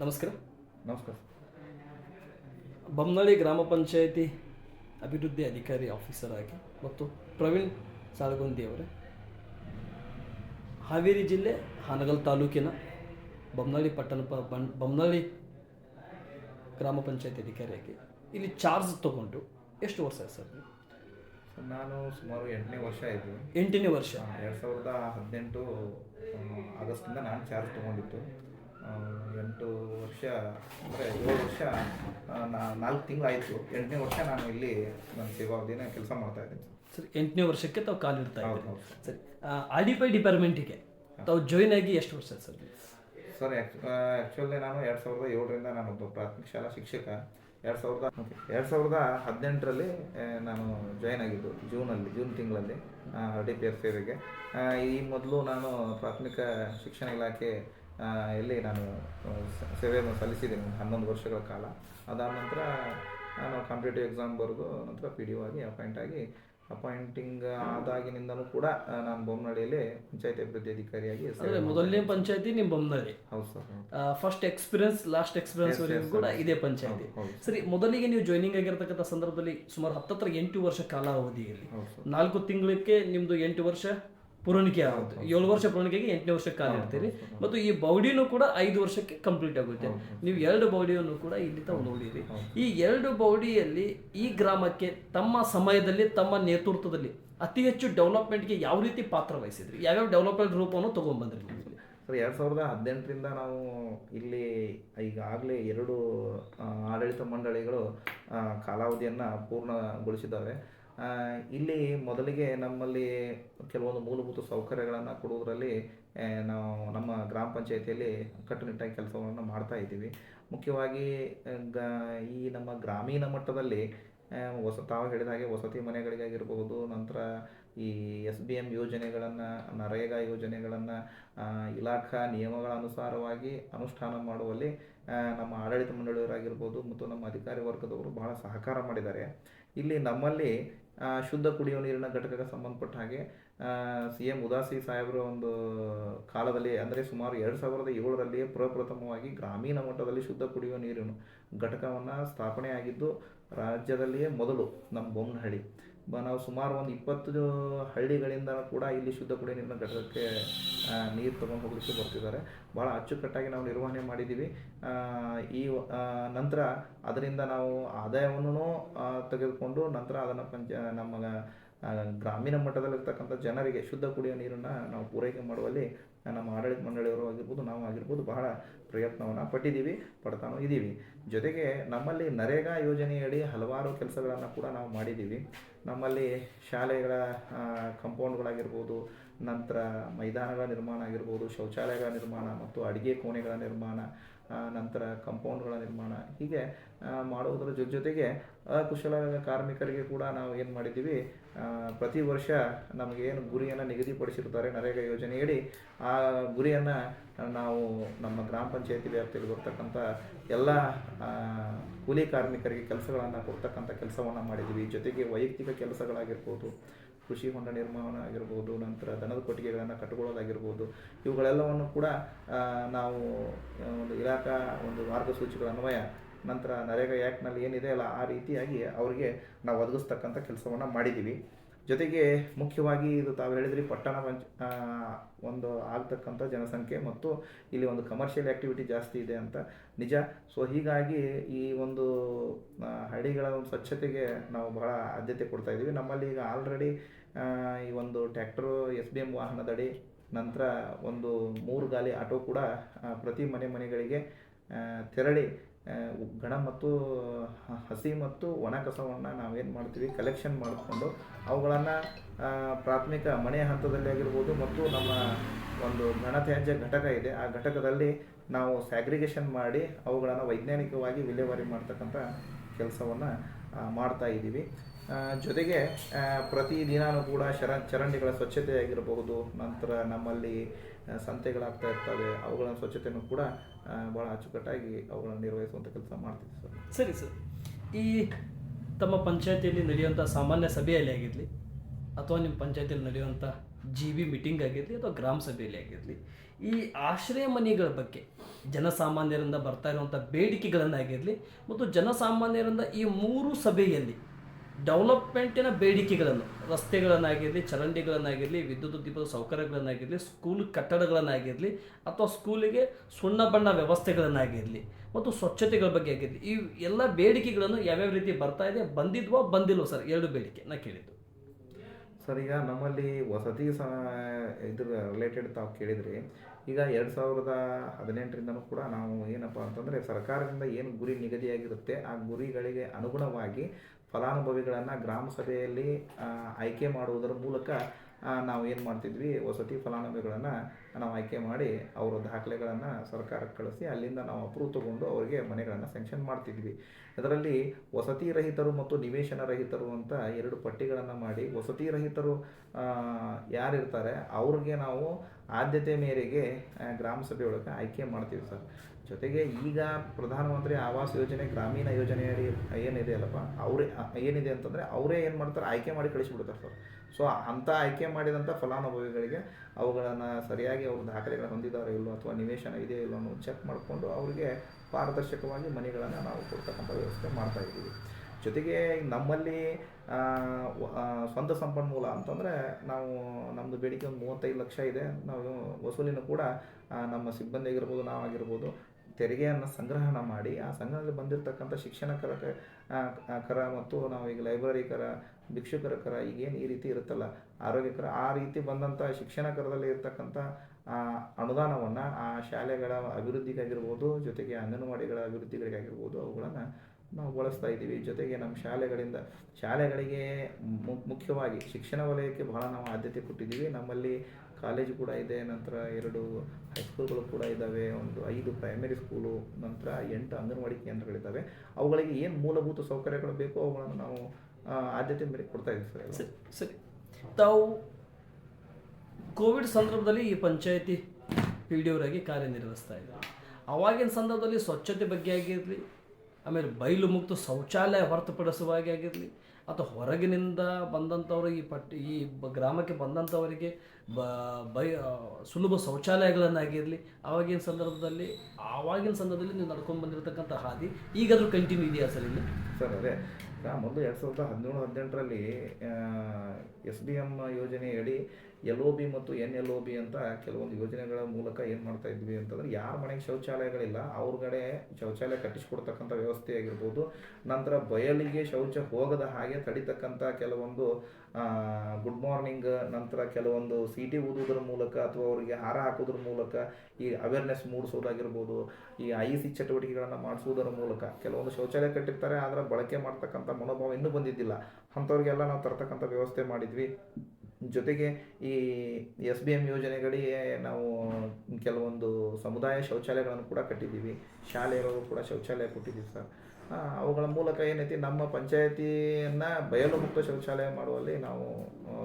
ನಮಸ್ಕಾರ. ನಮಸ್ಕಾರ. ಬೊಮ್ಮನಳ್ಳಿ ಗ್ರಾಮ ಪಂಚಾಯಿತಿ ಅಭಿವೃದ್ಧಿ ಅಧಿಕಾರಿ ಆಫೀಸರ್ ಆಗಿ ಮತ್ತು ಪ್ರವೀಣ್ ಸಾಳಗುಂದಿ ಅವರೇ. ಹಾವೇರಿ ಜಿಲ್ಲೆ ಹಾನಗಲ್ ತಾಲೂಕಿನ ಬೊಮ್ಮನಳ್ಳಿ ಪಟ್ಟಣ ಬೊಮ್ಮನಳ್ಳಿ ಗ್ರಾಮ ಪಂಚಾಯತಿ ಅಧಿಕಾರಿಯಾಗಿ ಇಲ್ಲಿ ಚಾರ್ಜ್ ತಗೊಂಡು ಎಷ್ಟು ವರ್ಷ ಆಯ್ತು ಸರ್? ನಾನು ಸುಮಾರು ಎಂಟನೇ ವರ್ಷ ಆಯಿತು. ಎಂಟನೇ ವರ್ಷ. ಎರಡು ಸಾವಿರದ ಹದಿನೆಂಟು ಆಗಸ್ಟಿಂದ ನಾನು ಚಾರ್ಜ್ ತೊಗೊಂಡಿತ್ತು ಎಂಟು ವರ್ಷ ಅಂದರೆ ಏಳು ವರ್ಷ ನಾಲ್ಕು ತಿಂಗಳಾಯಿತು. ಎಂಟನೇ ವರ್ಷ ನಾನು ಇಲ್ಲಿ ನನ್ನ ಸೇವಾವಧಿನ ಕೆಲಸ ಮಾಡ್ತಾ ಇದ್ದೀನಿ. ಸರ್ ಎಂಟನೇ ವರ್ಷಕ್ಕೆ ತಾವು ಕಾಲಿಡ್ತಾ ಹೌದು. ಸರಿ ಆರ್ ಡಿ ಪೈ ಡಿಪಾರ್ಟ್ಮೆಂಟಿಗೆ ತಾವು ಜಾಯ್ನ್ ಆಗಿ ಎಷ್ಟು ವರ್ಷ ಸರ್? ಸರ್ ಆ್ಯಕ್ಚುಲಿ ನಾನು ಎರಡು ಸಾವಿರದ ಏಳರಿಂದ ನಾನು ಒಬ್ಬ ಪ್ರಾಥಮಿಕ ಶಾಲಾ ಶಿಕ್ಷಕ. ಎರಡು ಸಾವಿರದ ಎರಡು ಸಾವಿರದ ಹದಿನೆಂಟರಲ್ಲಿ ನಾನು ಜಾಯ್ನ್ ಆಗಿದ್ದು ಜೂನಲ್ಲಿ ಜೂನ್ ತಿಂಗಳಲ್ಲಿ ಆರ್ ಡಿ ಪಿ ಎಫ್ ಸೇವೆಗೆ. ಈ ಮೊದಲು ನಾನು ಪ್ರಾಥಮಿಕ ಶಿಕ್ಷಣ ಇಲಾಖೆ ಆ, ಎಲ್ಲಿ ನಾನು ಸೇವೆಯನ್ನು ಸಲ್ಲಿಸಿದ್ದೀನಿ ಒಂದು ಹನ್ನೊಂದು ವರ್ಷಗಳ ಕಾಲ. ಅದಾದ ನಂತರ ನಾನು ಕಾಂಪಿಟೇಟಿವ್ ಎಕ್ಸಾಮ್ ಬರೆದು ನಂತರ ಪಿ ಡಿ ಒ ಆಗಿ ಅಪಾಯಿಂಟ್ ಆಗಿ ಅಪಾಯಿಂಟಿಂಗ್ ಆದಾಗಿನಿಂದನೂ ಕೂಡ ನಾನು ಬೊಮ್ಮನಹಳ್ಳಿಯಲ್ಲಿ ಪಂಚಾಯತ್ ಅಭಿವೃದ್ಧಿ ಅಧಿಕಾರಿಯಾಗಿ ಮೊದಲನೇ ಪಂಚಾಯತಿ ನಿಮ್ಮ ಬೊಮ್ಮನಹಳ್ಳಿ ಹೌದು sir. First experience last experience ಕೂಡ ಇದೇ ಪಂಚಾಯತಿ. ಸರಿ ಮೊದಲಿಗೆ ನೀವು ಜಾಯ್ನಿಂಗ್ ಆಗಿರ್ತಕ್ಕಂಥ ಸಂದರ್ಭದಲ್ಲಿ ಸುಮಾರು ಹತ್ತತ್ರ ಎಂಟು ವರ್ಷ ಕಾಲಾವಧಿಯಲ್ಲಿ ನಾಲ್ಕು ತಿಂಗಳಕ್ಕೆ ನಿಮ್ದು ಎಂಟು ವರ್ಷ ಪೂರಣಿಕೆ ಆಗುತ್ತೆ. ಏಳು ವರ್ಷ ಪೂರಣಿಕೆಗೆ ಎಂಟನೇ ವರ್ಷಕ್ಕೆ ಕಾಲ ಇರ್ತೀರಿ ಮತ್ತು ಈ ಬೌಡಿನೂ ಕೂಡ ಐದು ವರ್ಷಕ್ಕೆ ಕಂಪ್ಲೀಟ್ ಆಗುತ್ತೆ. ನೀವು ಎರಡು ಬೌಡಿಯನ್ನು ಕೂಡ ಇಲ್ಲಿ ತಾವು ನೋಡಿರಿ. ಈ ಎರಡು ಬೌಡಿಯಲ್ಲಿ ಈ ಗ್ರಾಮಕ್ಕೆ ತಮ್ಮ ಸಮಯದಲ್ಲಿ ತಮ್ಮ ನೇತೃತ್ವದಲ್ಲಿ ಅತಿ ಹೆಚ್ಚು ಡೆವಲಪ್ಮೆಂಟ್ಗೆ ಯಾವ ರೀತಿ ಪಾತ್ರ ವಹಿಸಿದ್ರಿ? ಯಾವ್ಯಾವ ಡೆವಲಪ್ಮೆಂಟ್ ರೂಪವನ್ನು ತಗೊಂಡ್ಬಂದ್ರಿ ಸರ್ ಎರಡು ಸಾವಿರದ ಹದಿನೆಂಟರಿಂದ ನಾವು ಇಲ್ಲಿ ಈಗಾಗಲೇ ಎರಡು ಆಡಳಿತ ಮಂಡಳಿಗಳು ಕಾಲಾವಧಿಯನ್ನು ಪೂರ್ಣಗೊಳಿಸಿದ್ದಾವೆ ಇಲ್ಲಿ ಮೊದಲಿಗೆ ನಮ್ಮಲ್ಲಿ ಕೆಲವೊಂದು ಮೂಲಭೂತ ಸೌಕರ್ಯಗಳನ್ನು ಕೊಡುವುದರಲ್ಲಿ ನಾವು ನಮ್ಮ ಗ್ರಾಮ ಪಂಚಾಯಿತಿಯಲ್ಲಿ ಕಟ್ಟುನಿಟ್ಟಾಗಿ ಕೆಲಸವನ್ನು ಮಾಡ್ತಾ ಇದ್ದೀವಿ. ಮುಖ್ಯವಾಗಿ ಗ, ಈ ನಮ್ಮ ಗ್ರಾಮೀಣ ಮಟ್ಟದಲ್ಲಿ ಹೊಸ, ತಾವು ಹೇಳಿದ ಹಾಗೆ ವಸತಿ ಮನೆಗಳಿಗಾಗಿರ್ಬಹುದು, ನಂತರ ಈ ಎಸ್ ಬಿ ಎಂ ಯೋಜನೆಗಳನ್ನು, ನರೇಗಾ ಯೋಜನೆಗಳನ್ನು ಇಲಾಖಾ ನಿಯಮಗಳ ಅನುಸಾರವಾಗಿ ಅನುಷ್ಠಾನ ಮಾಡುವಲ್ಲಿ ನಮ್ಮ ಆಡಳಿತ ಮಂಡಳಿಯವರಾಗಿರ್ಬೋದು ಮತ್ತು ನಮ್ಮ ಅಧಿಕಾರಿ ವರ್ಗದವರು ಬಹಳ ಸಹಕಾರ ಮಾಡಿದ್ದಾರೆ. ಇಲ್ಲಿ ನಮ್ಮಲ್ಲಿ ಶುದ್ಧ ಕುಡಿಯುವ ನೀರಿನ ಘಟಕಕ್ಕೆ ಸಂಬಂಧಪಟ್ಟ ಹಾಗೆ ಸಿ ಎಂ ಉದಾಸಿ ಸಾಹೇಬರ ಒಂದು ಕಾಲದಲ್ಲಿ, ಅಂದರೆ ಸುಮಾರು ಎರಡು ಸಾವಿರದ ಏಳರಲ್ಲಿಯೇ ಪ್ರಪ್ರಥಮವಾಗಿ ಗ್ರಾಮೀಣ ಮಟ್ಟದಲ್ಲಿ ಶುದ್ಧ ಕುಡಿಯುವ ನೀರಿನ ಘಟಕವನ್ನು ಸ್ಥಾಪನೆ ಆಗಿದ್ದು ರಾಜ್ಯದಲ್ಲಿಯೇ ಮೊದಲು ನಮ್ಮ ಬೊಮ್ಮನಹಳ್ಳಿ ಬ ನಾವು ಸುಮಾರು ಒಂದು ಇಪ್ಪತ್ತು ಹಳ್ಳಿಗಳಿಂದ ಕೂಡ ಇಲ್ಲಿ ಶುದ್ಧ ಕುಡಿಯ ನೀರಿನ ಘಟಕಕ್ಕೆ ನೀರು ತೊಗೊಂಡು ಹೋಗಲಿಕ್ಕೆ ಬರ್ತಿದ್ದಾರೆ. ಭಾಳ ಅಚ್ಚುಕಟ್ಟಾಗಿ ನಾವು ನಿರ್ವಹಣೆ ಮಾಡಿದ್ದೀವಿ ಈ ನಂತರ ಅದರಿಂದ ನಾವು ಆದಾಯವನ್ನು ತೆಗೆದುಕೊಂಡು ನಂತರ ಅದನ್ನು ಪಂಚ, ನಮ್ಮ ಗ್ರಾಮೀಣ ಮಟ್ಟದಲ್ಲಿರ್ತಕ್ಕಂಥ ಜನರಿಗೆ ಶುದ್ಧ ಕುಡಿಯುವ ನೀರನ್ನು ನಾವು ಪೂರೈಕೆ ಮಾಡುವಲ್ಲಿ ನಮ್ಮ ಆಡಳಿತ ಮಂಡಳಿಯವರು ಆಗಿರ್ಬೋದು, ನಾವು ಆಗಿರ್ಬೋದು ಬಹಳ ಪ್ರಯತ್ನವನ್ನು ಪಟ್ಟಿದ್ದೀವಿ, ಪಡ್ತಾನೂ ಇದ್ದೀವಿ. ಜೊತೆಗೆ ನಮ್ಮಲ್ಲಿ ನರೇಗಾ ಯೋಜನೆಯಡಿ ಹಲವಾರು ಕೆಲಸಗಳನ್ನು ಕೂಡ ನಾವು ಮಾಡಿದ್ದೀವಿ. ನಮ್ಮಲ್ಲಿ ಶಾಲೆಗಳ ಕಂಪೌಂಡ್ಗಳಾಗಿರ್ಬೋದು ನಂತರ ಮೈದಾನಗಳ ನಿರ್ಮಾಣ ಆಗಿರ್ಬೋದು, ಶೌಚಾಲಯಗಳ ನಿರ್ಮಾಣ ಮತ್ತು ಅಡುಗೆ ಕೋಣೆಗಳ ನಿರ್ಮಾಣ ನಂತರ ಕಂಪೌಂಡ್ಗಳ ನಿರ್ಮಾಣ. ಹೀಗೆ ಮಾಡುವುದರ ಜೊತೆ ಜೊತೆಗೆ ಅಕುಶಲ ಕಾರ್ಮಿಕರಿಗೆ ಕೂಡ ನಾವು ಏನು ಮಾಡಿದ್ದೀವಿ ಪ್ರತಿ ವರ್ಷ ನಮಗೆ ಏನು ಗುರಿಯನ್ನು ನಿಗದಿಪಡಿಸಿರ್ತಾರೆ ನರೇಗಾ ಯೋಜನೆಯಡಿ, ಆ ಗುರಿಯನ್ನು ನಾವು ನಮ್ಮ ಗ್ರಾಮ ಪಂಚಾಯತಿ ವ್ಯಾಪ್ತಿಯಲ್ಲಿ ಬರ್ತಕ್ಕಂಥ ಎಲ್ಲ ಕೂಲಿ ಕಾರ್ಮಿಕರಿಗೆ ಕೆಲಸಗಳನ್ನು ಕೊಡ್ತಕ್ಕಂಥ ಕೆಲಸವನ್ನು ಮಾಡಿದ್ದೀವಿ ಜೊತೆಗೆ ವೈಯಕ್ತಿಕ ಕೆಲಸಗಳಾಗಿರ್ಬೋದು, ಕೃಷಿ ಹೊಂಡ ನಿರ್ಮಾಣ ಆಗಿರ್ಬೋದು, ನಂತರ ದನದ ಕೊಟ್ಟಿಗೆಗಳನ್ನು ಕಟ್ಟಿಕೊಳ್ಳೋದಾಗಿರ್ಬೋದು ಇವುಗಳೆಲ್ಲವನ್ನು ಕೂಡ ನಾವು ಒಂದು ಇಲಾಖಾ ಒಂದು ಮಾರ್ಗಸೂಚಿಗಳ ಅನ್ವಯ ನಂತರ ನರೇಗಾ ಆ್ಯಕ್ಟ್ನಲ್ಲಿ ಏನಿದೆ ಅಲ್ಲ, ಆ ರೀತಿಯಾಗಿ ಅವರಿಗೆ ನಾವು ಒದಗಿಸ್ತಕ್ಕಂಥ ಕೆಲಸವನ್ನು ಮಾಡಿದ್ದೀವಿ ಜೊತೆಗೆ ಮುಖ್ಯವಾಗಿ ಇದು ತಾವು ಹೇಳಿದ್ರಿ, ಪಟ್ಟಣ ಪಂಚ ಒಂದು ಆಗ್ತಕ್ಕಂಥ ಜನಸಂಖ್ಯೆ ಮತ್ತು ಇಲ್ಲಿ ಒಂದು ಕಮರ್ಷಿಯಲ್ ಆ್ಯಕ್ಟಿವಿಟಿ ಜಾಸ್ತಿ ಇದೆ ಅಂತ. ನಿಜ. ಸೊ ಹೀಗಾಗಿ ಈ ಒಂದು ಹಳ್ಳಿಗಳ ಒಂದು ಸ್ವಚ್ಛತೆಗೆ ನಾವು ಬಹಳ ಆದ್ಯತೆ ಕೊಡ್ತಾ ಇದ್ದೀವಿ. ನಮ್ಮಲ್ಲಿ ಈಗ ಆಲ್ರೆಡಿ ಈ ಒಂದು ಟ್ಯಾಕ್ಟ್ರು ಎಸ್ ಬಿ ಎಂ ವಾಹನದಡಿ, ನಂತರ ಒಂದು ಮೂರು ಗಾಲಿ ಆಟೋ ಕೂಡ ಪ್ರತಿ ಮನೆ ಮನೆಗಳಿಗೆ ತೆರಳಿ ಘನ ಮತ್ತು ಹಸಿ ಮತ್ತು ಒಣ ಕಸವನ್ನು ನಾವೇನು ಮಾಡ್ತೀವಿ ಕಲೆಕ್ಷನ್ ಮಾಡಿಕೊಂಡು ಅವುಗಳನ್ನು ಪ್ರಾಥಮಿಕ ಮನೆಯ ಹಂತದಲ್ಲಿ ಆಗಿರ್ಬೋದು ಮತ್ತು ನಮ್ಮ ಒಂದು ಘನತ್ಯಾಜ್ಯ ಘಟಕ ಇದೆ. ಆ ಘಟಕದಲ್ಲಿ ನಾವು ಸ್ಯಾಗ್ರಿಗೇಷನ್ ಮಾಡಿ ಅವುಗಳನ್ನು ವೈಜ್ಞಾನಿಕವಾಗಿ ವಿಲೇವಾರಿ ಮಾಡ್ತಕ್ಕಂಥ ಕೆಲಸವನ್ನು ಮಾಡ್ತಾ ಇದ್ದೀವಿ. ಜೊತೆಗೆ ಪ್ರತಿದಿನವೂ ಕೂಡ ಶರ, ಚರಂಡಿಗಳ ಸ್ವಚ್ಛತೆ ಆಗಿರಬಹುದು ನಂತರ ನಮ್ಮಲ್ಲಿ ಸಂತೆಗಳಾಗ್ತಾ ಇರ್ತವೆ, ಅವುಗಳ ಸ್ವಚ್ಛತೆಯನ್ನು ಕೂಡ ಭಾಳ ಅಚ್ಚುಕಟ್ಟಾಗಿ ಅವುಗಳನ್ನು ನಿರ್ವಹಿಸುವಂಥ ಕೆಲಸ ಮಾಡ್ತೀವಿ ಸರ್. ಸರಿ ಸರ್. ಈ ತಮ್ಮ ಪಂಚಾಯತಿಯಲ್ಲಿ ನಡೆಯುವಂಥ ಸಾಮಾನ್ಯ ಸಭೆಯಲ್ಲಿ ಆಗಿರಲಿ, ಅಥವಾ ನಿಮ್ಮ ಪಂಚಾಯತಿಯಲ್ಲಿ ನಡೆಯುವಂಥ ಜಿ ಬಿ ಮೀಟಿಂಗ್ ಆಗಿರಲಿ, ಅಥವಾ ಗ್ರಾಮ ಸಭೆಯಲ್ಲಿ ಆಗಿರಲಿ, ಈ ಆಶ್ರಯ ಮನೆಗಳ ಬಗ್ಗೆ, ಜನಸಾಮಾನ್ಯರಿಂದ ಬರ್ತಾ ಇರುವಂಥ ಬೇಡಿಕೆಗಳನ್ನಾಗಿರಲಿ, ಮತ್ತು ಜನಸಾಮಾನ್ಯರಿಂದ ಈ ಮೂರು ಸಭೆಯಲ್ಲಿ ಡೆವಲಪ್ಮೆಂಟಿನ ಬೇಡಿಕೆಗಳನ್ನು, ರಸ್ತೆಗಳನ್ನಾಗಿರಲಿ, ಚರಂಡಿಗಳನ್ನಾಗಿರಲಿ, ವಿದ್ಯುತ್ ದೀಪದ ಸೌಕರ್ಯಗಳನ್ನಾಗಿರಲಿ, ಸ್ಕೂಲ್ ಕಟ್ಟಡಗಳನ್ನಾಗಿರಲಿ ಅಥವಾ ಸ್ಕೂಲಿಗೆ ಸುಣ್ಣ ಬಣ್ಣ ವ್ಯವಸ್ಥೆಗಳನ್ನಾಗಿರಲಿ ಮತ್ತು ಸ್ವಚ್ಛತೆಗಳ ಬಗ್ಗೆ ಆಗಿರಲಿ, ಈ ಎಲ್ಲ ಬೇಡಿಕೆಗಳನ್ನು ಯಾವ್ಯಾವ ರೀತಿ ಬರ್ತಾ ಇದೆ, ಬಂದಿದ್ವೋ ಬಂದಿಲ್ವೋ ಸರ್, ಎರಡು ಬೇಡಿಕೆ ನಾ ಕೇಳಿದ್ದು. ಸರ್, ಈಗ ನಮ್ಮಲ್ಲಿ ವಸತಿ ಸ ಇದ್ರ ರಿಲೇಟೆಡ್ ತಾವು ಕೇಳಿದ್ರಿ, ಈಗ ಎರಡು ಸಾವಿರದ ಹದಿನೆಂಟರಿಂದನೂ ಕೂಡ ನಾವು ಏನಪ್ಪ ಅಂತಂದರೆ ಸರ್ಕಾರದಿಂದ ಏನು ಗುರಿ ನಿಗದಿಯಾಗಿರುತ್ತೆ, ಆ ಗುರಿಗಳಿಗೆ ಅನುಗುಣವಾಗಿ ಫಲಾನುಭವಿಗಳನ್ನು ಗ್ರಾಮ ಸಭೆಯಲ್ಲಿ ಆಯ್ಕೆ ಮಾಡುವುದರ ಮೂಲಕ ನಾವು ಏನು ಮಾಡ್ತಿದ್ವಿ? ವಸತಿ ಫಲಾನುಭವಿಗಳನ್ನು ನಾವು ಆಯ್ಕೆ ಮಾಡಿ ಅವರ ದಾಖಲೆಗಳನ್ನು ಸರ್ಕಾರಕ್ಕೆ ಕಳಿಸಿ ಅಲ್ಲಿಂದ ನಾವು ಅಪ್ರೂವ್ ತಗೊಂಡು ಅವರಿಗೆ ಮನೆಗಳನ್ನು ಸ್ಯಾಂಕ್ಷನ್ ಮಾಡ್ತಿದ್ವಿ. ಅದರಲ್ಲಿ ವಸತಿ ರಹಿತರು ಮತ್ತು ನಿವೇಶನ ರಹಿತರು ಅಂತ ಎರಡು ಪಟ್ಟಿಗಳನ್ನು ಮಾಡಿ, ವಸತಿ ರಹಿತರು ಯಾರಿರ್ತಾರೆ, ಅವ್ರಿಗೆ ನಾವು ಆದ್ಯತೆ ಮೇರೆಗೆ ಗ್ರಾಮ ಸಭೆಯೊಳಗೆ ಆಯ್ಕೆ ಮಾಡ್ತೀವಿ ಸರ್. ಜೊತೆಗೆ ಈಗ ಪ್ರಧಾನಮಂತ್ರಿ ಆವಾಸ್ ಯೋಜನೆ, ಗ್ರಾಮೀಣ ಯೋಜನೆಯಡಿ ಏನಿದೆ ಅಲ್ಲಪ್ಪ, ಅವರೇ ಏನಿದೆ ಅಂತಂದರೆ ಅವರೇ ಏನು ಮಾಡ್ತಾರೆ, ಆಯ್ಕೆ ಮಾಡಿ ಕಳಿಸಿಬಿಡ್ತಾರೆ ಸರ್. ಸೊ ಅಂಥ ಆಯ್ಕೆ ಮಾಡಿದಂಥ ಫಲಾನುಭವಿಗಳಿಗೆ ಅವುಗಳನ್ನು ಸರಿಯಾಗಿ ಅವ್ರ ದಾಖಲೆಗಳನ್ನು ಹೊಂದಿದ್ದಾರೋ ಇಲ್ಲೋ ಅಥವಾ ನಿವೇಶನ ಇದೆಯೋ ಇಲ್ಲೋ ಅನ್ನೋ ಚೆಕ್ ಮಾಡಿಕೊಂಡು ಅವರಿಗೆ ಪಾರದರ್ಶಕವಾಗಿ ಮನೆಗಳನ್ನು ನಾವು ಕೊಡ್ತಕ್ಕಂಥ ವ್ಯವಸ್ಥೆ ಮಾಡ್ತಾ ಇದ್ದೀವಿ. ಜೊತೆಗೆ ನಮ್ಮಲ್ಲಿ ಸ್ವಂತ ಸಂಪನ್ಮೂಲ ಅಂತಂದರೆ ನಾವು ನಮ್ಮದು ಬೇಡಿಕೆ ಒಂದು ಮೂವತ್ತೈದು ಲಕ್ಷ ಇದೆ. ನಾವು ವಸೂಲಿನೂ ಕೂಡ ನಮ್ಮ ಸಿಬ್ಬಂದಿ ಆಗಿರ್ಬೋದು ನಾವಾಗಿರ್ಬೋದು ತೆರಿಗೆಯನ್ನು ಸಂಗ್ರಹಣ ಮಾಡಿ, ಆ ಸಂಗ್ರಹದಲ್ಲಿ ಬಂದಿರತಕ್ಕಂಥ ಶಿಕ್ಷಣ ಕರ ಕರ ಮತ್ತು ನಾವು ಈಗ ಲೈಬ್ರರಿ ಕರ, ಭಿಕ್ಷುಕರ ಕರ ಈಗೇನು ಈ ರೀತಿ ಇರುತ್ತಲ್ಲ ಆರೋಗ್ಯಕರ ಆ ರೀತಿ ಬಂದಂಥ ಶಿಕ್ಷಣ ಕರದಲ್ಲಿ ಇರತಕ್ಕಂಥ ಅನುದಾನವನ್ನು, ಆ ಶಾಲೆಗಳ ಅಭಿವೃದ್ಧಿಗಾಗಿರ್ಬೋದು, ಜೊತೆಗೆ ಅಂಗನವಾಡಿಗಳ ಅಭಿವೃದ್ಧಿಗಳಿಗಾಗಿರ್ಬೋದು, ಅವುಗಳನ್ನು ನಾವು ಬಳಸ್ತಾ ಇದ್ದೀವಿ. ಜೊತೆಗೆ ನಮ್ಮ ಶಾಲೆಗಳಿಂದ, ಶಾಲೆಗಳಿಗೆ ಮುಖ್ಯವಾಗಿ ಶಿಕ್ಷಣ ವಲಯಕ್ಕೆ ಬಹಳ ನಾವು ಆದ್ಯತೆ ಕೊಟ್ಟಿದ್ದೀವಿ. ನಮ್ಮಲ್ಲಿ ಕಾಲೇಜು ಕೂಡ ಇದೆ, ನಂತರ ಎರಡು ಹೈಸ್ಕೂಲ್ಗಳು ಕೂಡ ಇದ್ದಾವೆ, ಒಂದು ಐದು ಪ್ರೈಮರಿ ಸ್ಕೂಲು ನಂತರ ಎಂಟು ಅಂಗನವಾಡಿ ಕೇಂದ್ರಗಳಿದ್ದಾವೆ. ಅವುಗಳಿಗೆ ಏನು ಮೂಲಭೂತ ಸೌಕರ್ಯಗಳು ಬೇಕೋ ಅವುಗಳನ್ನು ನಾವು ಆದ್ಯತೆ ಮೇಲೆ ಕೊಡ್ತಾ ಇದ್ದೀವಿ ಸರ್ ಸರಿ ಸರಿ. ತಾವು ಕೋವಿಡ್ ಸಂದರ್ಭದಲ್ಲಿ ಈ ಪಂಚಾಯತಿ ಪಿ ಡಿ ಅವರಾಗಿ ಕಾರ್ಯನಿರ್ವಹಿಸ್ತಾ ಇದ್ದಾರೆ ಅವಾಗಿನ ಸಂದರ್ಭದಲ್ಲಿ ಸ್ವಚ್ಛತೆ ಬಗ್ಗೆ ಆಗಿರಲಿ ಆಮೇಲೆ ಬಯಲು ಮುಕ್ತ ಶೌಚಾಲಯ ಹೊರತುಪಡಿಸುವಾಗೆ ಆಗಿರಲಿ, ಅಥವಾ ಹೊರಗಿನಿಂದ ಬಂದಂಥವರು ಈ ಪಟ್ಟಿ, ಈ ಗ್ರಾಮಕ್ಕೆ ಬಂದಂಥವರಿಗೆ ಬ, ಬೈ ಸುಲಭ ಶೌಚಾಲಯಗಳನ್ನಾಗಿರಲಿ, ಆವಾಗಿನ ಸಂದರ್ಭದಲ್ಲಿ ಆವಾಗಿನ ಸಂದರ್ಭದಲ್ಲಿ ನೀವು ನಡ್ಕೊಂಡು ಬಂದಿರತಕ್ಕಂಥ ಹಾದಿ ಈಗಾದರೂ ಕಂಟಿನ್ಯೂ ಇದೆಯಾ ಸರ್ ಇಲ್ಲಿ? ಸರ್, ಅದೇ. ಮೊದಲು ಎರಡು ಸಾವಿರದ ಹದಿನೇಳು, ಹದಿನೆಂಟರಲ್ಲಿ ಎಸ್ ಬಿ ಎಂ ಯೋಜನೆಯಡಿ ಎಲ್ ಒ ಬಿ ಮತ್ತು ಎನ್ ಎಲ್ ಒ ಬಿ ಅಂತ ಕೆಲವೊಂದು ಯೋಜನೆಗಳ ಮೂಲಕ ಏನು ಮಾಡ್ತಾ ಇದ್ವಿ ಅಂತಂದ್ರೆ ಯಾರ ಮನೆಗೆ ಶೌಚಾಲಯಗಳಿಲ್ಲ ಅವ್ರಗಡೆ ಶೌಚಾಲಯ ಕಟ್ಟಿಸ್ಕೊಡ್ತಕ್ಕಂಥ ವ್ಯವಸ್ಥೆ ಆಗಿರ್ಬೋದು. ನಂತರ ಬಯಲಿಗೆ ಶೌಚ ಹೋಗದ ಹಾಗೆ ತಡಿತಕ್ಕಂಥ ಕೆಲವೊಂದು ಗುಡ್ ಮಾರ್ನಿಂಗ್ ನಂತರ ಕೆಲವೊಂದು ಸೀಟಿ ಊದುವುದರ ಮೂಲಕ ಅಥವಾ ಅವರಿಗೆ ಹಾರ ಹಾಕೋದ್ರ ಮೂಲಕ ಈ ಅವೇರ್ನೆಸ್ ಮೂಡಿಸೋದಾಗಿರ್ಬೋದು, ಈ ಐ ಸಿ ಚಟುವಟಿಕೆಗಳನ್ನು ಮಾಡಿಸುವುದರ ಮೂಲಕ ಕೆಲವೊಂದು ಶೌಚಾಲಯ ಕಟ್ಟಿರ್ತಾರೆ, ಆದರೆ ಬಳಕೆ ಮಾಡ್ತಕ್ಕಂಥ ಮನೋಭಾವ ಇನ್ನೂ ಬಂದಿದ್ದಿಲ್ಲ. ಅಂಥವ್ರಿಗೆಲ್ಲ ನಾವು ತರ್ತಕ್ಕಂಥ ವ್ಯವಸ್ಥೆ ಮಾಡಿದ್ವಿ. ಜೊತೆಗೆ ಈ ಎಸ್ ಬಿ ಎಂ ಯೋಜನೆಗಳಿಗೆ ನಾವು ಕೆಲವೊಂದು ಸಮುದಾಯ ಶೌಚಾಲಯಗಳನ್ನು ಕೂಡ ಕಟ್ಟಿದ್ದೀವಿ. ಶಾಲೆಗಳು ಕೂಡ ಶೌಚಾಲಯ ಕೊಟ್ಟಿದ್ದೀವಿ ಸರ್. ಅವುಗಳ ಮೂಲಕ ಏನೈತಿ ನಮ್ಮ ಪಂಚಾಯತಿಯನ್ನು ಬಯಲು ಮುಕ್ತ ಶೌಚಾಲಯ ಮಾಡುವಲ್ಲಿ ನಾವು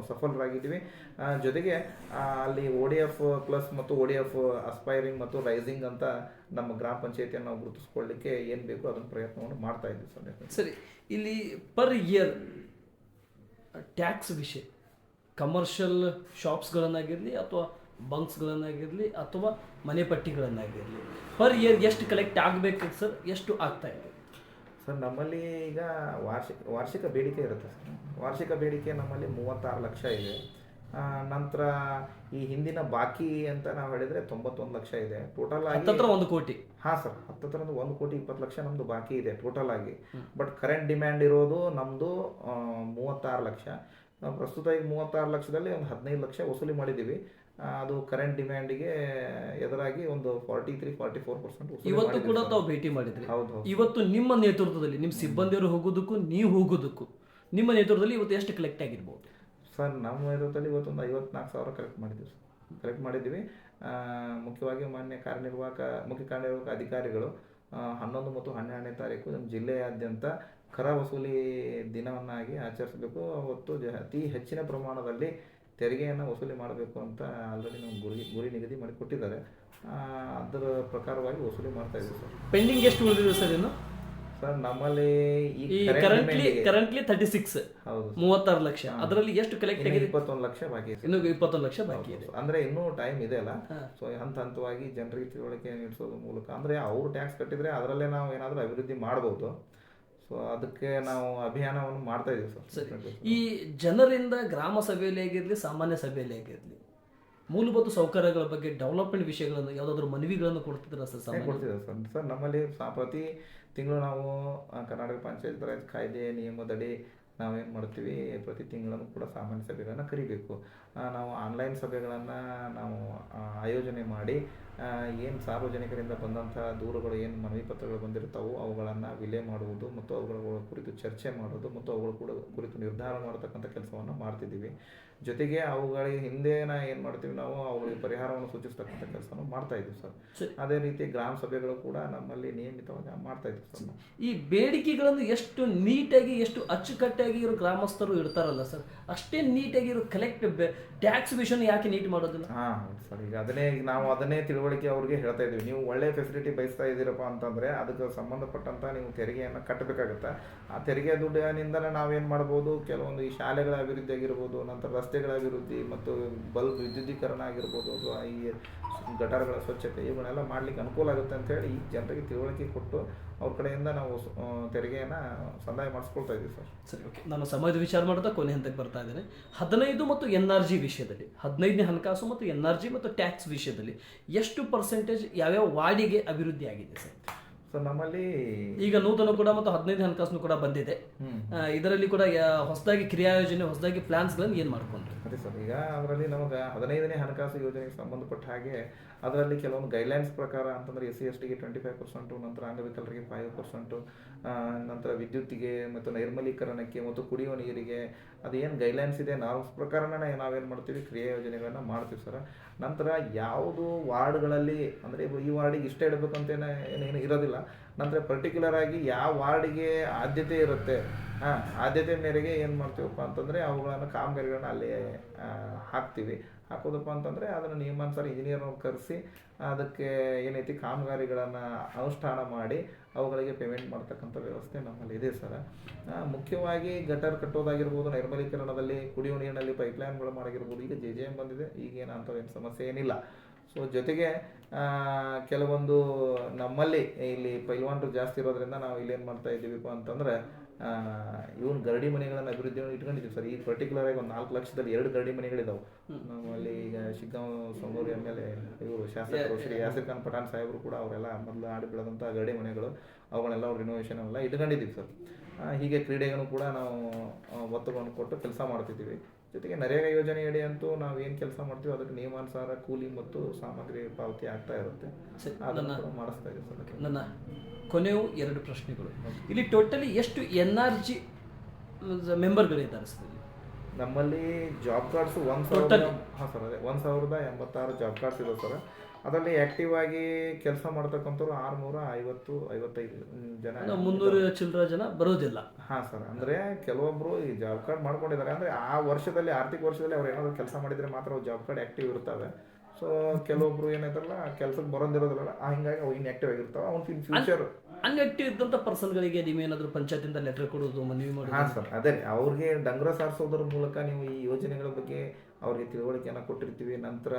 ಸಫಲರಾಗಿದ್ದೀವಿ. ಜೊತೆಗೆ ಅಲ್ಲಿ ಒ ಡಿ ಎಫ್ ಪ್ಲಸ್ ಮತ್ತು ಒ ಡಿ ಎಫ್ ಅಸ್ಪೈರಿಂಗ್ ಮತ್ತು ರೈಸಿಂಗ್ ಅಂತ ನಮ್ಮ ಗ್ರಾಮ ಪಂಚಾಯತಿಯನ್ನು ನಾವು ಗುರುತಿಸ್ಕೊಳ್ಳಿಕ್ಕೆ ಏನು ಬೇಕು ಅದನ್ನು ಪ್ರಯತ್ನವನ್ನು ಮಾಡ್ತಾ ಇದ್ದೀವಿ ಸರ್. ಸರಿ, ಇಲ್ಲಿ ಪರ್ ಇಯರ್ ಟ್ಯಾಕ್ಸ್ ವಿಷಯ. ಕಮರ್ಷಿಯಲ್ ಶಾಪ್ಸ್ಗಳನ್ನಾಗಿರಲಿ ಅಥವಾ ಬಂಕ್ಸ್ಗಳನ್ನಾಗಿರಲಿ ಅಥವಾ ಮನೆ ಪಟ್ಟಿಗಳನ್ನಾಗಿರಲಿ. ಪರ್ ಇಯರ್ ಎಷ್ಟು ಕಲೆಕ್ಟ್ ಆಗಬೇಕು ಸರ್ ಎಷ್ಟು ಆಗ್ತಾ ಇದೆ? ಸರ್ ನಮ್ಮಲ್ಲಿ ಈಗ ವಾರ್ಷಿಕ ವಾರ್ಷಿಕ ಬೇಡಿಕೆ ಇರುತ್ತೆ ಸರ್ ವಾರ್ಷಿಕ ಬೇಡಿಕೆ ನಮ್ಮಲ್ಲಿ ಮೂವತ್ತಾರು ಲಕ್ಷ ಇದೆ. ನಂತರ ಈ ಹಿಂದಿನ ಬಾಕಿ ಅಂತ ನಾವು ಹೇಳಿದ್ರೆ ತೊಂಬತ್ತೊಂದು ಲಕ್ಷ ಇದೆ. ಟೋಟಲ್ ಆಗಿ ಹತ್ತತ್ರ ಒಂದು ಕೋಟಿ. ಹಾಂ ಸರ್ ಹತ್ತತ್ರ ಒಂದು ಒಂದು ಕೋಟಿ ಇಪ್ಪತ್ತು ಲಕ್ಷ ನಮ್ಮದು ಬಾಕಿ ಇದೆ ಟೋಟಲ್ ಆಗಿ. ಬಟ್ ಕರೆಂಟ್ ಡಿಮ್ಯಾಂಡ್ ಇರೋದು ನಮ್ಮದು ಮೂವತ್ತಾರು ಲಕ್ಷ. ನಾವು ಪ್ರಸ್ತುತ ಈಗ ಮೂವತ್ತಾರು ಲಕ್ಷದಲ್ಲಿ ಒಂದು ಹದಿನೈದು ಲಕ್ಷ ವಸೂಲಿ ಮಾಡಿದ್ದೀವಿ. ಅದು ಕರೆಂಟ್ ಡಿಮ್ಯಾಂಡಿಗೆ ಎದುರಾಗಿ ಒಂದು forty three forty four percent ಇವತ್ತು ಕೂಡ ತಾವು ಭೇಟಿ ಮಾಡಿದ್ರಿ. ಹೌದು ಇವತ್ತು ನಿಮ್ಮ ನೇತೃತ್ವದಲ್ಲಿ ನಿಮ್ಮ ಸಿಬ್ಬಂದಿಯವರು ಹೋಗೋದಕ್ಕೂ ನೀವು ಹೋಗೋದಕ್ಕೂ ನಿಮ್ಮ ನೇತೃತ್ವದಲ್ಲಿ ಇವತ್ತು ಎಷ್ಟು ಕಲೆಕ್ಟ್ ಆಗಿರ್ಬೋದು? ಸರ್ ನಮ್ಮ ನೇತೃತ್ವದಲ್ಲಿ ಇವತ್ತೊಂದು ಐವತ್ನಾಲ್ಕು ಸಾವಿರ ಕಲೆಕ್ಟ್ ಮಾಡಿದ್ದೀವಿ ಸರ್. ಕಲೆಕ್ಟ್ ಮಾಡಿದ್ದೀವಿ. ಮುಖ್ಯವಾಗಿ ಮಾನ್ಯ ಕಾರ್ಯನಿರ್ವಾಹಕ ಮುಖ್ಯ ಕಾರ್ಯನಿರ್ವಾಹಕ ಅಧಿಕಾರಿಗಳು ಹನ್ನೊಂದು ಮತ್ತು ಹನ್ನೆರಡನೇ ತಾರೀಕು ನಮ್ಮ ಜಿಲ್ಲೆಯಾದ್ಯಂತ ಕರ ವಸೂಲಿ ದಿನವನ್ನಾಗಿ ಆಚರಿಸಬೇಕು. ಅವತ್ತು ಜ- ಅತಿ ಹೆಚ್ಚಿನ ಪ್ರಮಾಣದಲ್ಲಿ ತೆರಿಗೆಯನ್ನು ವಸೂಲಿ ಮಾಡಬೇಕು ಅಂತ ಆಲ್ರೆಡಿ ನಾವು ಗುರಿ ಗುರಿ ನಿಗದಿ ಮಾಡಿ ಕೊಟ್ಟಿದ್ದಾರೆ. ಆ, ಅದರ ಪ್ರಕಾರವಾಗಿ ವಸೂಲಿ ಮಾಡ್ತಾ ಇದ್ದೀವಿ ಸರ್. ಪೆಂಡಿಂಗ್ ಎಷ್ಟು ಉಳಿದಿದೆ ಸರ್ ಇನ್ನು? ಸರ್ ನಮ್ಮಲ್ಲಿ ಈ ಕರೆಂಟ್ಲಿ ಕರೆಂಟ್ಲಿ ತರ್ಟಿ ಸಿಕ್ಸ್ ಹೌದು ಮೂವತ್ತಾರು ಲಕ್ಷ. ಅದರಲ್ಲಿ ಎಷ್ಟು ಕಲೆಕ್ಟ್ ಆಗಿದೆ? ಇಪ್ಪತ್ತೊಂದು ಲಕ್ಷ ಬಾಕಿ ಇನ್ನು ಇಪ್ಪತ್ತೊಂದು ಲಕ್ಷ ಬಾಕಿ ಇದೆ. ಅಂದ್ರೆ ಇನ್ನೂ ಟೈಮ್ ಇದೆ ಅಲ್ಲ. ಸೊ ಹಂತ ಹಂತವಾಗಿ ಜನರಿಗೆ ತಿಳುವಳಿಕೆ ನೀಡಿಸೋದ್ರ ಮೂಲಕ. ಅಂದ್ರೆ ಅವ್ರು ಟ್ಯಾಕ್ಸ್ ಕಟ್ಟಿದ್ರೆ ಅದರಲ್ಲೇ ನಾವು ಏನಾದರೂ ಅಭಿವೃದ್ಧಿ ಮಾಡ್ಬೋದು. ಸೊ ಅದಕ್ಕೆ ನಾವು ಅಭಿಯಾನವನ್ನು ಮಾಡ್ತಾ ಇದೀವಿ ಸರ್. ಈ ಜನರಿಂದ ಗ್ರಾಮ ಸಭೆಯಲ್ಲಿ ಆಗಿರಲಿ ಸಾಮಾನ್ಯ ಸಭೆಯಲ್ಲಿ ಆಗಿರಲಿ ಮೂಲಭೂತ ಸೌಕರ್ಯಗಳ ಬಗ್ಗೆ ಡೆವಲಪ್ಮೆಂಟ್ ವಿಷಯಗಳನ್ನು ಯಾವುದಾದ್ರೂ ಮನವಿಗಳನ್ನು ಕೊಡ್ತಿದ್ರ ಸರ್ ಕೊಡ್ತಿದ್ದೇವೆ ಸರ್. ಸರ್ ನಮ್ಮಲ್ಲಿ ಸಾ- ಪ್ರತಿ ತಿಂಗಳು ನಾವು ಆ, ಕರ್ನಾಟಕ ಪಂಚಾಯತ್ ರಾಜ್ ಕಾಯ್ದೆ ನಿಯಮದಡಿ ನಾವೇನು ಮಾಡ್ತೀವಿ ಪ್ರತಿ ತಿಂಗಳನ್ನು ಕೂಡ ಸಾಮಾನ್ಯ ಸಭೆಗಳನ್ನು ಕರಿಬೇಕು. ಆ, ನಾವು ಆನ್ಲೈನ್ ಸಭೆಗಳನ್ನು ನಾವು ಆ, ಆಯೋಜನೆ ಮಾಡಿ ಏನು ಸಾರ್ವಜನಿಕರಿಂದ ಬಂದಂಥ ದೂರುಗಳು ಏನು ಮನವಿ ಪತ್ರಗಳು ಬಂದಿರ್ತಾವೋ ಅವುಗಳನ್ನು ವಿಲೆ ಮಾಡುವುದು ಮತ್ತು ಅವುಗಳ ಕುರಿತು ಚರ್ಚೆ ಮಾಡೋದು ಮತ್ತು ಅವುಗಳ ಕೂಡ ಕುರಿತು ನಿರ್ಧಾರ ಮಾಡತಕ್ಕಂಥ ಕೆಲಸವನ್ನು ಮಾಡ್ತಿದ್ದೀವಿ. ಜೊತೆಗೆ ಅವುಗಳಿಗೆ ಹಿಂದೆ ನಾ ಏನು ಮಾಡ್ತೀವಿ ನಾವು ಅವುಗಳಿಗೆ ಪರಿಹಾರವನ್ನು ಸೂಚಿಸ್ತಕ್ಕಂಥ ಕೆಲಸವನ್ನು ಮಾಡ್ತಾ ಇದ್ದೀವಿ ಸರ್. ಅದೇ ರೀತಿ ಗ್ರಾಮ ಸಭೆಗಳು ಕೂಡ ನಮ್ಮಲ್ಲಿ ನಿಯಮಿತವಾಗಿ ಮಾಡ್ತಾ ಇದ್ದೀವಿ ಸರ್ ಈ ಬೇಡಿಕೆಗಳನ್ನು ಎಷ್ಟು ನೀಟಾಗಿ ಎಷ್ಟು ಅಚ್ಚುಕಟ್ಟಾಗಿ ಇರೋ ಗ್ರಾಮಸ್ಥರು ಇರ್ತಾರಲ್ಲ ಸರ್ ಅಷ್ಟೇ ನೀಟಾಗಿ ಇರೋ ಕಲೆಕ್ಟ್ ಟ್ಯಾಕ್ಸ್ ವಿಷನ್ ಯಾಕೆ ನೀಟ್ ಮಾಡೋದಿಲ್ಲ ಹಾಂ ಸರ್. ಈಗ ಅದನ್ನೇ ಈಗ ನಾವು ಅದನ್ನೇ ತಿಳುವಳಿಕೆ ಅವ್ರಿಗೆ ಹೇಳ್ತಾ ಇದ್ದೀವಿ. ನೀವು ಒಳ್ಳೆ ಫೆಸಿಲಿಟಿ ಬಯಸ್ತಾ ಇದ್ದೀರಪ್ಪ ಅಂತಂದರೆ ಅದಕ್ಕೆ ಸಂಬಂಧಪಟ್ಟಂಥ ನೀವು ತೆರಿಗೆಯನ್ನು ಕಟ್ಟಬೇಕಾಗುತ್ತೆ ಆ ತೆರಿಗೆ ದುಡ್ಡಿನಿಂದನೇ ನಾವೇನು ಮಾಡ್ಬೋದು? ಕೆಲವೊಂದು ಈ ಶಾಲೆಗಳ ಅಭಿವೃದ್ಧಿ ಆಗಿರ್ಬೋದು, ನಂತರ ರಸ್ತೆಗಳ ಅಭಿವೃದ್ಧಿ ಮತ್ತು ಬಲ್ಬ್ ವಿದ್ಯುದೀಕರಣ ಆಗಿರ್ಬೋದು ಅಥವಾ ಈ ಗಟಾರಗಳ ಸ್ವಚ್ಛತೆ ಇವುಗಳೆಲ್ಲ ಮಾಡ್ಲಿಕ್ಕೆ ಅನುಕೂಲ ಆಗುತ್ತೆ ಅಂತ ಹೇಳಿ ಈ ಜನರಿಗೆ ತಿಳುವಳಿಕೆ ಕೊಟ್ಟು ಅವ್ರ ಕಡೆಯಿಂದ ನಾವು ತೆರಿಗೆಯನ್ನು ತೆರಿಗೆಯನ್ನ ಸಂದಾಯ ಮಾಡಿಸ್ಕೊಳ್ತಾ ಇದ್ದೀವಿ ಸರ್. ಸರಿ, ಓಕೆ. ನಾನು ಸಮಯದ ವಿಚಾರ ಮಾಡ್ತಾ ಕೊನೆ ಹಂತಕ್ಕೆ ಬರ್ತಾ ಇದ್ದೇನೆ. ಹದಿನೈದು ಮತ್ತು ಎನ್ ಆರ್ ಜಿ ವಿಷಯದಲ್ಲಿ, ಹದಿನೈದನೇ ಹಣಕಾಸು ಮತ್ತು ಎನ್ ಆರ್ ಜಿ ಮತ್ತು ಟ್ಯಾಕ್ಸ್ ವಿಷಯದಲ್ಲಿ ಎಷ್ಟು ಪರ್ಸೆಂಟೇಜ್ ಯಾವ್ಯಾವ ವಾರ್ಡಿಗೆ ಅಭಿವೃದ್ಧಿ ಆಗಿದೆ ಸರ್? ಸೊ ನಮ್ಮಲ್ಲಿ ಈಗ ನೂತನ ಕೂಡ ಮತ್ತು ಹದಿನೈದು ಹಣಕಾಸು ಕೂಡ ಬಂದಿದೆ. ಇದರಲ್ಲಿ ಕೂಡ ಹೊಸದಾಗಿ ಕ್ರಿಯಾ ಯೋಜನೆ ಹೊಸದಾಗಿ ಪ್ಲಾನ್ಸ್ಗಳನ್ನು ಏನು ಮಾಡ್ಕೊಂಡ್ರಿ? ಅದೇ ಸರ್ ಈಗ ಅದರಲ್ಲಿ ನಮಗೆ ಹದಿನೈದನೇ ಹಣಕಾಸು ಯೋಜನೆಗೆ ಸಂಬಂಧಪಟ್ಟ ಹಾಗೆ ಅದರಲ್ಲಿ ಕೆಲವೊಂದು ಗೈಡ್ಲೈನ್ಸ್ ಪ್ರಕಾರ ಅಂತಂದ್ರೆ ಎಸ್ ಸಿ ಎಸ್ ಟಿಗೆ ಟ್ವೆಂಟಿ ಫೈವ್ ಪರ್ಸೆಂಟು ನಂತರ ಅಂಗವಿಕಲರಿಗೆ ಫೈವ್ ಪರ್ಸೆಂಟು ನಂತರ ವಿದ್ಯುತ್ತಿಗೆ ಮತ್ತು ನೈರ್ಮಲೀಕರಣಕ್ಕೆ ಮತ್ತು ಕುಡಿಯುವ ನೀರಿಗೆ ಅದೇನು ಗೈಡ್ಲೈನ್ಸ್ ಇದೆ ನಾರ್ಮ್ಸ್ ಪ್ರಕಾರನೇ ನಾವೇನು ಮಾಡ್ತೀವಿ ಕ್ರಿಯಾ ಯೋಜನೆಗಳನ್ನು ಮಾಡ್ತೀವಿ ಸರ್. ನಂತರ ಯಾವುದು ವಾರ್ಡ್ಗಳಲ್ಲಿ ಅಂದರೆ ಈ ವಾರ್ಡಿಗೆ ಇಷ್ಟ ಇಡಬೇಕಂತ ಏನೇನು ಇರೋದಿಲ್ಲ. ನಂತರ ಪರ್ಟಿಕ್ಯುಲರ್ ಆಗಿ ಯಾವ ವಾರ್ಡಿಗೆ ಆದ್ಯತೆ ಇರುತ್ತೆ, ಹಾಂ ಆದ್ಯತೆ ಮೇರೆಗೆ ಏನು ಮಾಡ್ತೀವಪ್ಪ ಅಂತಂದರೆ ಅವುಗಳನ್ನು ಕಾಮಗಾರಿಗಳನ್ನ ಅಲ್ಲಿ ಹಾಕ್ತೀವಿ. ಹಾಕೋದಪ್ಪ ಅಂತಂದರೆ ಅದನ್ನು ನಿಯಮಾನುಸಾರ ಇಂಜಿನಿಯರ್ನವ್ರು ಕರೆಸಿ ಅದಕ್ಕೆ ಏನೈತಿ ಕಾಮಗಾರಿಗಳನ್ನು ಅನುಷ್ಠಾನ ಮಾಡಿ ಅವುಗಳಿಗೆ ಪೇಮೆಂಟ್ ಮಾಡ್ತಕ್ಕಂಥ ವ್ಯವಸ್ಥೆ ನಮ್ಮಲ್ಲಿ ಇದೆ ಸರ್. ಮುಖ್ಯವಾಗಿ ಗಟರ್ ಕಟ್ಟೋದಾಗಿರ್ಬೋದು ನೈರ್ಮಲೀಕರಣದಲ್ಲಿ ಕುಡಿಯುವ ನೀರಿನಲ್ಲಿ ಪೈಪ್ಲೈನ್ಗಳು ಮಾಡಿರ್ಬೋದು, ಈಗ ಜೆ ಜೆ ಎಂ ಬಂದಿದೆ, ಈಗೇನು ಅಂಥವೇನು ಸಮಸ್ಯೆ ಏನಿಲ್ಲ. ಸೊ ಜೊತೆಗೆ ಆ, ಕೆಲವೊಂದು ನಮ್ಮಲ್ಲಿ ಇಲ್ಲಿ ಪೈಲ್ವಾನರು ಜಾಸ್ತಿ ಇರೋದ್ರಿಂದ ನಾವು ಇಲ್ಲಿ ಏನು ಮಾಡ್ತಾ ಇದ್ದೀವಿಪ್ಪ ಅಂತಂದ್ರೆ ಇವನ್ ಗರಡಿ ಮನೆಗಳನ್ನು ಅಭಿವೃದ್ಧಿ ಇಟ್ಕೊಂಡಿದ್ದೀವಿ. ಸರ್ ಈಗ ಪರ್ಟಿಕ್ಯುಲರ್ ಆಗಿ ಒಂದು ನಾಲ್ಕು ಲಕ್ಷದಲ್ಲಿ ಎರಡು ಗರಡಿ ಮನೆಗಳಿದಾವೆ. ನಮ್ಮಲ್ಲಿ ಈಗ Shiggaon Sangur M L A ಇವರು ಶಾಸಕರು ಶ್ರೀ ಯಾಸಿರ್ ಖಾನ್ ಪಠಾಣ್ ಸಾಹೇಬರು ಕೂಡ ಅವರೆಲ್ಲ ಮೊದಲು ಆಡಿ ಬೆಳೆದಂಥ ಗರಡಿ ಮನೆಗಳು. ಅವುಗಳೆಲ್ಲ ಅವ್ರು ರಿನೋವೇಷನ್ ಎಲ್ಲ ಇಟ್ಕೊಂಡಿದ್ದೀವಿ ಸರ್. ಹೀಗೆ ಕ್ರೀಡೆಗಳು ಕೂಡ ನಾವು ಒತ್ತುಗಳನ್ನು ಕೊಟ್ಟು ಕೆಲಸ ಮಾಡ್ತಿದ್ದೀವಿ. ಜೊತೆಗೆ ನರೇಗಾ ಯೋಜನೆಯಡಿ ಅಂತೂ ನಾವು ಏನು ಕೆಲಸ ಮಾಡ್ತೀವಿ ಅದಕ್ಕೆ ನಿಯಮಾನುಸಾರ ಕೂಲಿ ಮತ್ತು ಸಾಮಗ್ರಿ ಪಾವತಿ ಆಗ್ತಾ ಇರುತ್ತೆ. ಅದನ್ನು ಮಾಡಿಸ್ತಾ ಇದ್ದೀವಿ ಸರ್. ನನ್ನ ಕೊನೆಯು ಎರಡು ಪ್ರಶ್ನೆಗಳು. ಇಲ್ಲಿ ಟೋಟಲಿ ಎಷ್ಟು ಎನ್ ಆರ್ ಜಿ ಮೆಂಬರ್ಗಳಿದ್ದಾರೆ ಸರ್ ನಮ್ಮಲ್ಲಿ ಜಾಬ್ ಕಾರ್ಡ್ಸ್ ಒಂದು ಸಾವಿರದ ಹಾಂ ಸರ್ ಅದೇ ಒಂದು ಸಾವಿರದ ಎಂಬತ್ತಾರು ಜಾಬ್ ಕಾರ್ಡ್ಸ್ ಇದೆ ಸರ್. ಅದರಲ್ಲಿ ಆಕ್ಟಿವ್ ಆಗಿ ಕೆಲಸ ಮಾಡ್ತಕ್ಕಂಥವ್ರು ಆರುನೂರ ಐವತ್ತು ಐವತ್ತೈದು ಜನ ಮುನ್ನೂರು ಚಿಲ್ಲರ ಜನ ಬರೋದಿಲ್ಲ. ಹಾಂ ಸರ್ ಅಂದರೆ ಕೆಲವೊಬ್ಬರು ಈ ಜಾಬ್ ಕಾರ್ಡ್ ಮಾಡ್ಕೊಂಡಿದ್ದಾರೆ. ಅಂದರೆ ಆ ವರ್ಷದಲ್ಲಿ ಆರ್ಥಿಕ ವರ್ಷದಲ್ಲಿ ಅವ್ರು ಏನಾದರೂ ಕೆಲಸ ಮಾಡಿದರೆ ಮಾತ್ರ ಅವ್ರು ಜಾಬ್ ಕಾರ್ಡ್ ಆ್ಯಕ್ಟಿವ್ ಇರ್ತವೆ. ಸೊ ಕೆಲವೊಬ್ರು ಏನಾಯ್ತಲ್ಲ ಕೆಲ್ಸಕ್ಕೆ ಬರೋದಿರೋದಿಲ್ಲ ಆ ಹಿಂಗಾಗಿ ಅವು ಇನ್ಆಕ್ಟಿವ್ ಆಗಿರ್ತಾವೆ. ಅವ್ನು ಇನ್ ಫ್ಯೂಚರ್ ಅನ್ಆಕ್ಟಿವ್ ಇದ್ದಂಥ ಪರ್ಸನ್ಗಳಿಗೆ ನೀವೇನಾದರೂ ಪಂಚಾಯತಿಂದ ಲೆಟರ್ ಕೊಡೋದು ಮನವಿ ಮಾಡೋದು? ಹಾಂ ಸರ್ ಅದೇ. ಅವ್ರಿಗೆ ಡಂಗ್ರ ಸಾರಿಸೋದ್ರ ಮೂಲಕ ನೀವು ಈ ಯೋಜನೆಗಳ ಬಗ್ಗೆ ಅವ್ರಿಗೆ ತಿಳುವಳಿಕೆಯನ್ನು ಕೊಟ್ಟಿರ್ತೀವಿ. ನಂತರ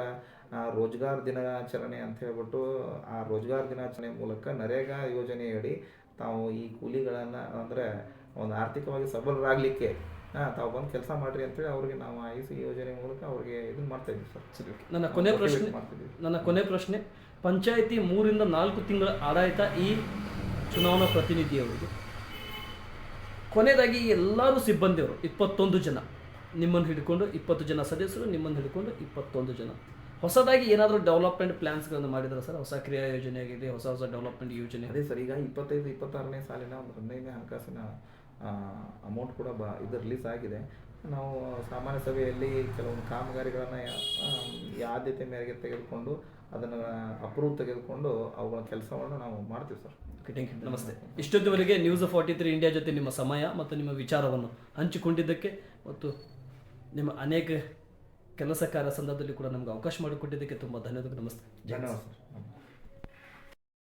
ಆ, ರೋಜ್ಗಾರ್ ದಿನಾಚರಣೆ ಅಂತ ಹೇಳ್ಬಿಟ್ಟು ಆ ರೋಜ್ಗಾರ್ ದಿನಾಚರಣೆ ಮೂಲಕ ನರೇಗಾ ಯೋಜನೆಯಡಿ ತಾವು ಈ ಕೂಲಿಗಳನ್ನು ಅಂದರೆ ಒಂದು ಆರ್ಥಿಕವಾಗಿ ಸಬಲರಾಗಲಿಕ್ಕೆ ಹಾಂ ತಾವು ಬಂದು ಕೆಲಸ ಮಾಡಿರಿ ಅಂತೇಳಿ ಅವ್ರಿಗೆ ನಾವು ಐ ಸಿ ಯೋಜನೆ ಮೂಲಕ ಅವ್ರಿಗೆ ಇದನ್ನ ಮಾಡ್ತಾ ಇದ್ದೀವಿ ಸರ್. ಸರಿ ನನ್ನ ಕೊನೆ ಪ್ರಶ್ನೆ ನನ್ನ ಕೊನೆ ಪ್ರಶ್ನೆ ಪಂಚಾಯಿತಿ ಮೂರಿಂದ ನಾಲ್ಕು ತಿಂಗಳ ಆಡಳಿತ ಈ ಚುನಾವಣಾ ಪ್ರತಿನಿಧಿಯವರಿಗೆ ಕೊನೆಯದಾಗಿ ಎಲ್ಲರೂ ಸಿಬ್ಬಂದಿಯವರು ಇಪ್ಪತ್ತೊಂದು ಜನ. ನಿಮ್ಮನ್ನು ಹಿಡ್ಕೊಂಡು ಇಪ್ಪತ್ತು ಜನ ಸದಸ್ಯರು ನಿಮ್ಮನ್ನು ಹಿಡ್ಕೊಂಡು ಇಪ್ಪತ್ತೊಂದು ಜನ. ಹೊಸದಾಗಿ ಏನಾದರೂ ಡೆವಲಪ್ಮೆಂಟ್ ಪ್ಲಾನ್ಸ್ಗಳನ್ನು ಮಾಡಿದ್ರೆ ಸರ್? ಹೊಸ ಕ್ರಿಯಾ ಯೋಜನೆ ಆಗಿದೆ ಹೊಸ ಹೊಸ ಡೆವಲಪ್ಮೆಂಟ್ ಯೋಜನೆ. ಅದೇ ಸರ್ ಈಗ ಇಪ್ಪತ್ತೈದು ಇಪ್ಪತ್ತಾರನೇ ಸಾಲಿನ ಒಂದು ಹದಿನೈದನೇ ಹಣಕಾಸಿನ ಅಮೌಂಟ್ ಕೂಡ ಬ ಇದು ರಿಲೀಸ್ ಆಗಿದೆ. ನಾವು ಸಾಮಾನ್ಯ ಸಭೆಯಲ್ಲಿ ಕೆಲವೊಂದು ಕಾಮಗಾರಿಗಳನ್ನು ಆದ್ಯತೆ ಮೇರೆಗೆ ತೆಗೆದುಕೊಂಡು ಅದನ್ನು ಅಪ್ರೂವ್ ತೆಗೆದುಕೊಂಡು ಅವುಗಳ ಕೆಲಸವನ್ನು ನಾವು ಮಾಡ್ತೀವಿ ಸರ್. ಥ್ಯಾಂಕ್ ಯು ನಮಸ್ತೆ. ಇಷ್ಟೊತ್ತಿವರೆಗೆ ನ್ಯೂಸ್ ಫಾರ್ಟಿ ತ್ರೀ ಇಂಡಿಯಾ ಜೊತೆ ನಿಮ್ಮ ಸಮಯ ಮತ್ತು ನಿಮ್ಮ ವಿಚಾರವನ್ನು ಹಂಚಿಕೊಂಡಿದ್ದಕ್ಕೆ ಮತ್ತು ನಿಮ್ಮ ಅನೇಕ ಕೆಲಸ ಕಾರ್ಯ ಸಂದರ್ಭದಲ್ಲಿ ಕೂಡ ನಮಗೆ ಅವಕಾಶ ಮಾಡಿಕೊಟ್ಟಿದ್ದಕ್ಕೆ ತುಂಬ ಧನ್ಯವಾದಗಳು. ನಮಸ್ತೆ. ಧನ್ಯವಾದ